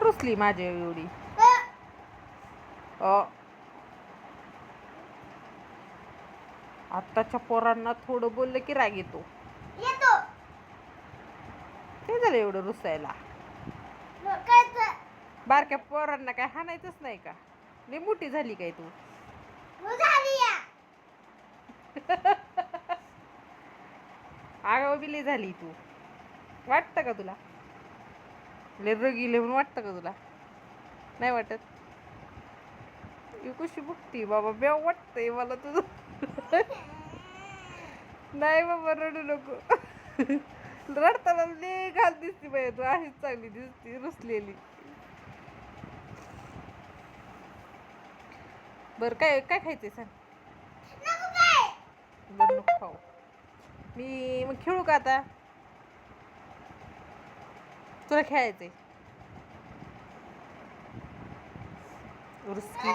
रुसली माझी एवढी. अ. आत्ताच्या पोरांना थोडं बोललं की राग येतो. काय झालं एवढं रुसायला. बारक्या पोरांना काय हाणायचंच नाही का? लई मोठी झाली काय तू? आगाव बी लई झाली तू. वाटतं का तुला? लय रगिले म्हणून वाटतं का तुला? नाही वाटत? कशी बघती बाबा बेव वाटतंय मला तुझं. नाही बाबा रडू नको. रडताना लय घाल दिसती बाई तू अशीच चांगली दिसती रुसलेली. बरं काय काय खायचंय सांग? बरं नको खाऊ. मी मग खेळू का आता? तुला खेळायचंय. रुसकी